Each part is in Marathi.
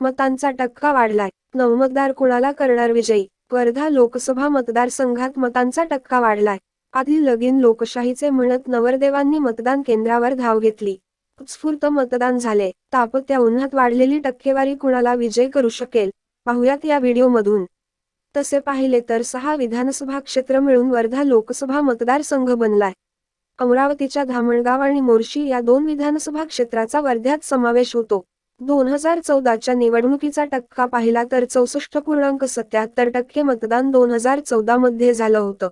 मतांचा टक्का वाढलाय. नवमतदार कुणाला करणार विजयी? वर्धा लोकसभा मतदारसंघात मतांचा टक्का वाढलाय. आधी लगीन लोकशाहीचे म्हणत नवरदेवांनी मतदान केंद्रावर धाव घेतली. उत्स्फूर्त मतदान झाले तापत्या उन्हात वाढलेली टक्केवारी कुणाला विजय करू शकेल? पाहुयात या व्हिडिओमधून. तसे पाहिले तर सहा विधानसभा क्षेत्र मिळून वर्धा लोकसभा मतदारसंघ बनलाय. अमरावतीच्या धामणगाव आणि मोर्शी या दोन विधानसभा क्षेत्राचा वर्ध्यात समावेश होतो. दोन हजार चौदाच्या निवडणुकीचा टक्का पाहिला तर चौसष्ट पूर्णांक सत्याहत्तर टक्के मतदान दोन हजार चौदा मध्ये झालं होतं.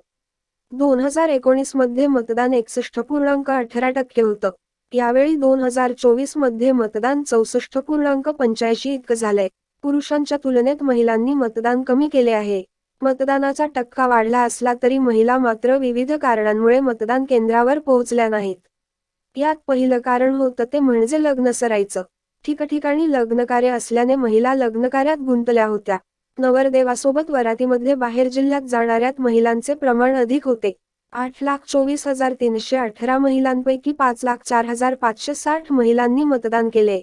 दोन हजार एकोणीसमध्ये मतदान एकसष्ट पूर्णांक अठरा टक्के होतं. यावेळी दोन हजार चोवीसमध्ये मतदान चौसष्ट पूर्णांक पंच्याऐंशी इतकं झालंय. पुरुषांच्या तुलनेत महिलांनी मतदान कमी केले आहे. मतदानाचा टक्का वाढला असला तरी महिला मात्र विविध कारणांमुळे मतदान केंद्रावर पोहोचल्या नाहीत. यात पहिलं कारण होतं ते म्हणजे लग्न सरायचं. ठिकठिकाणी लग्नकार्य असल्याने महिला लग्नकार्यात गुंतल्या होत्या. नवरदेवासोबत वरातीमध्ये बाहेर जिल्ह्यात जाणाऱ्यात महिलांचे प्रमाण अधिक होते. आठ लाख चोवीस हजार तीनशे अठरा महिलांपैकी पाच लाख चार हजार पाचशे साठ महिलांनी मतदान केले.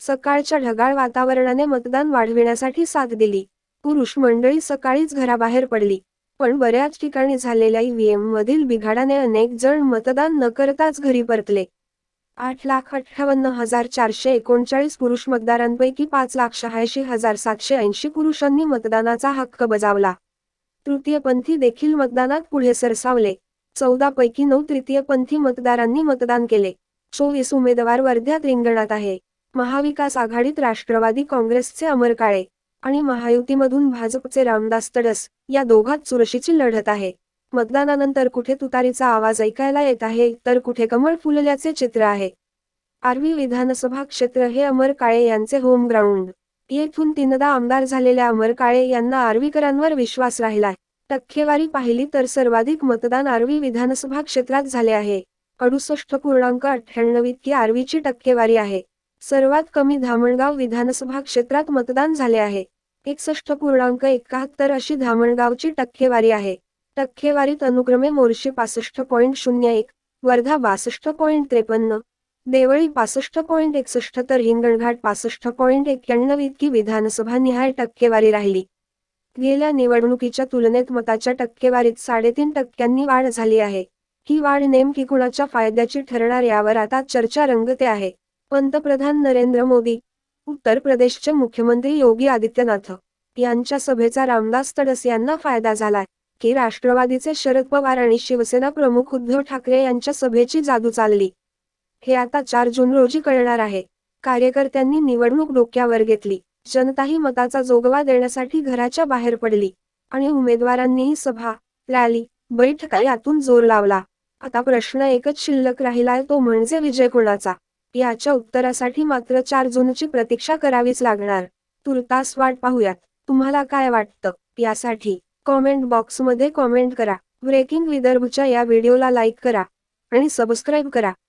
सकाळच्या ढगाळ वातावरणाने मतदान वाढविण्यासाठी साथ दिली. पुरुष मंडळी सकाळीच घराबाहेर पडली. पण बऱ्याच ठिकाणी झालेल्या ईव्हीएम मधील बिघाडाने अनेक जण मतदान न करताच घरी परतले. आठ लाख अठ्ठावन्न हजार चारशे एकोणचाळीस पुरुष मतदारांपैकी पाच लाख शहाऐंशी हजार सातशे ऐंशी पुरुषांनी मतदानाचा हक्क बजावला. तृतीयपंथी देखील मतदानात पुढे सरसावले. चौदा पैकी नऊ तृतीयपंथी मतदारांनी मतदान केले. चोवीस उमेदवार वर्ध्यात रिंगणात आहे. महाविकास आघाडीत राष्ट्रवादी काँग्रेसचे अमर काळे आणि महायुतीमधून भाजपचे रामदास तडस या दोघात चुरशीची लढत आहे. मतदानानंतर कुठे तुतारीचा आवाज ऐकायला येत आहे तर कुठे कमळ फुलल्याचे चित्र आहे. आर्वी विधानसभा क्षेत्र हे अमर काळे यांचे होम ग्राउंड. येथून तीनदा आमदार झालेल्या अमर काळे यांना आर्वीकरांवर विश्वास राहिलाय. टक्केवारी पाहिली तर सर्वाधिक मतदान आर्वी विधानसभा क्षेत्रात झाले आहे. अडुसष्ट पूर्णांक अठ्ठ्याण्णव इतकी आर्वीची टक्केवारी आहे. सर्वात कमी धामणगाव विधानसभा क्षेत्रात मतदान झाले आहे. एकसष्ट पूर्णांक एकाहत्तर अशी धामणगावची टक्केवारी आहे. टक्केवारीत अनुक्रमे मोर्शी पासष्ट पॉईंट शून्य एक वर्धा बासष्ट पॉईंट त्रेपन्न देवळी पासष्ट पॉईंट एकसष्ट तर हिंगणघाट पासष्ट पॉईंट एक्क्याण्णव इतकी विधानसभा निहाय टक्केवारी राहिली. गेल्या निवडणुकीच्या तुलनेत मताच्या टक्केवारीत साडेतीन टक्क्यांनी वाढ झाली आहे. ही वाढ नेमकी कुणाच्या फायद्याची ठरणार यावर आता चर्चा रंगते आहे. पंतप्रधान नरेंद्र मोदी उत्तर प्रदेशचे मुख्यमंत्री योगी आदित्यनाथ यांच्या सभेचा रामदास तडस यांना फायदा झालाय. की राष्ट्रवादीचे शरद पवार आणि शिवसेना प्रमुख उद्धव ठाकरे यांच्या सभेची जादू चालली. हे आता चार जून रोजी कळणार आहे. कार्यकर्त्यांनी निवडणूक डोक्यावर घेतली. जनताही मताचा जोगवा देण्यासाठी घराच्या बाहेर पडली आणि उमेदवारांनीही सभा रॅली बैठका यातून जोर लावला. आता प्रश्न एकच शिल्लक राहिलाय तो म्हणजे विजय कोणाचा? याच्या उत्तरासाठी मात्र चार जूनची प्रतीक्षा करावीच लागणार. तुर्तास वाट पाहूयात. तुम्हाला काय वाटतं? यासाठी कॉमेंट बॉक्समध्ये कॉमेंट करा. ब्रेकिंग विदर्भच्या या व्हिडिओला लाईक करा आणि सबस्क्राईब करा.